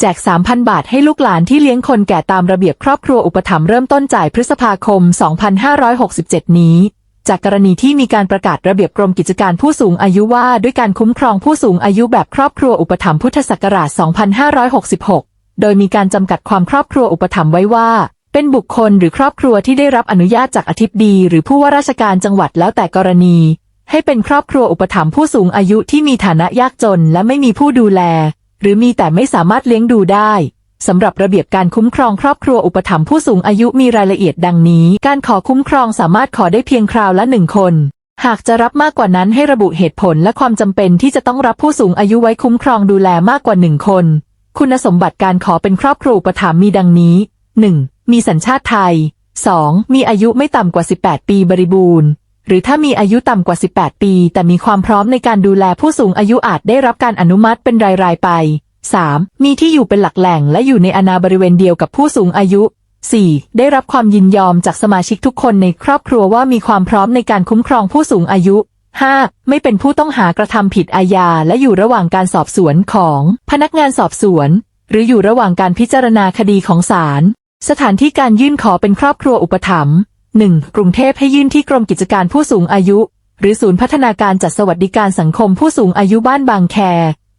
แจก 3,000 บาทให้ลูกหลานที่เลี้ยงคนแก่ตามระเบียบครอบครัวอุปถัมภ์เริ่มต้นจ่ายพฤษภาคม 2567 นี้ จากกรณีที่มีการประกาศระเบียบกรมกิจการผู้สูงอายุว่าด้วยการคุ้มครองผู้สูงอายุแบบครอบครัวอุปถัมภ์พุทธศักราช 2566 โดยมีการจำกัดความครอบครัวอุปถัมภ์ไว้ว่า เป็นบุคคลหรือครอบครัวที่ได้รับอนุญาตจากอธิบดีหรือผู้ว่าราชการจังหวัดแล้วแต่กรณี ให้เป็นครอบครัวอุปถัมภ์ผู้สูงอายุที่มีฐานะยากจนและไม่มีผู้ดูแล หรือมีแต่ไม่สามารถเลี้ยงดูได้สำหรับระเบียบการคุ้มครองครอบครัวอุปถัมภ์ผู้สูงอายุมีรายละเอียดดังนี้ การขอคุ้มครองสามารถขอได้เพียงคราวละหนึ่งคน หากจะรับมากกว่านั้นให้ระบุเหตุผลและความจำเป็นที่จะต้องรับผู้สูงอายุไว้คุ้มครองดูแลมากกว่าหนึ่งคน คุณสมบัติการขอเป็นครอบครัวอุปถัมภ์มีดังนี้ 1. มีสัญชาติไทย 2. มีอายุไม่ต่ำกว่า 18 ปีบริบูรณ์ หรือถ้ามีอายุต่ำกว่า 18 ปี แต่มีความพร้อมในการดูแลผู้สูงอายุอาจได้รับการอนุมัติเป็นราย ๆ ไป 3. มีที่อยู่เป็นหลักแหล่งและอยู่ในอาณาบริเวณเดียวกับผู้สูงอายุ 4. ได้รับความยินยอมจากสมาชิกทุกคนในครอบครัวว่ามีความพร้อมในการคุ้มครองผู้สูงอายุ 5. ไม่เป็นผู้ต้องหากระทำผิดอาญาและอยู่ระหว่างการสอบสวนของพนักงานสอบสวน หรืออยู่ระหว่างการพิจารณาคดีของศาลสถานที่การยื่นขอเป็นครอบครัวอุปถัมภ์ 1. กรุงเทพให้ยื่นที่กรมกิจการผู้สูงอายุ หรือศูนย์พัฒนาการจัดสวัสดิการสังคมผู้สูงอายุบ้านบางแค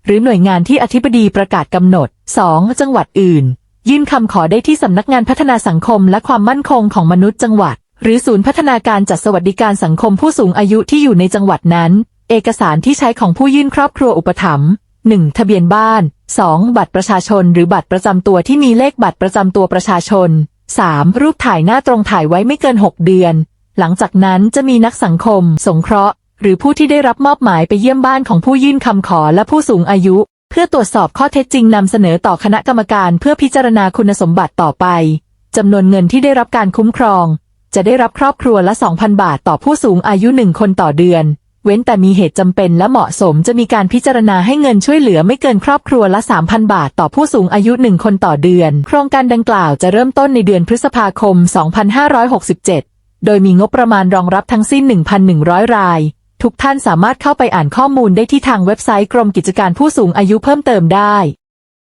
หรือหน่วยงานที่อธิบดีประกาศกำหนด 2. จังหวัดอื่น ยื่นคำขอได้ที่สำนักงานพัฒนาสังคมและความมั่นคงของมนุษย์จังหวัด หรือศูนย์พัฒนาการจัดสวัสดิการสังคมผู้สูงอายุที่อยู่ในจังหวัดนั้น เอกสารที่ใช้ของผู้ยื่นครอบครัวอุปถัมภ์ 1. ทะเบียนบ้าน 2. บัตรประชาชน หรือบัตรประจำตัวที่มีเลขบัตรประจำตัวประชาชน 3. รูปถ่ายหน้าตรงถ่ายไว้ไม่เกิน 6 เดือน หลังจากนั้นจะมีนักสังคม สงเคราะห์ หรือผู้ที่ได้รับมอบหมายไปเยี่ยมบ้านของผู้ยื่นคำขอและผู้สูงอายุ เพื่อตรวจสอบข้อเท็จจริงนำเสนอต่อคณะกรรมการเพื่อพิจารณาคุณสมบัติต่อไปจำนวนเงินที่ได้รับการคุ้มครอง จะได้รับครอบครัวละ 2,000 บาทต่อผู้สูงอายุหนึ่งคนต่อเดือน เว้นแต่มีเหตุจำเป็นและเหมาะสมจะมีการพิจารณาให้เงินช่วยเหลือไม่เกินครอบครัวละ 3,000 บาทต่อผู้สูงอายุหนึ่งคนต่อเดือน โครงการดังกล่าวจะเริ่มต้นในเดือนพฤษภาคม 2567 โดยมีงบประมาณรองรับทั้งสิ้น 1,100 ราย ทุกท่านสามารถเข้าไปอ่านข้อมูลได้ที่ทางเว็บไซต์กรมกิจการผู้สูงอายุเพิ่มเติมได้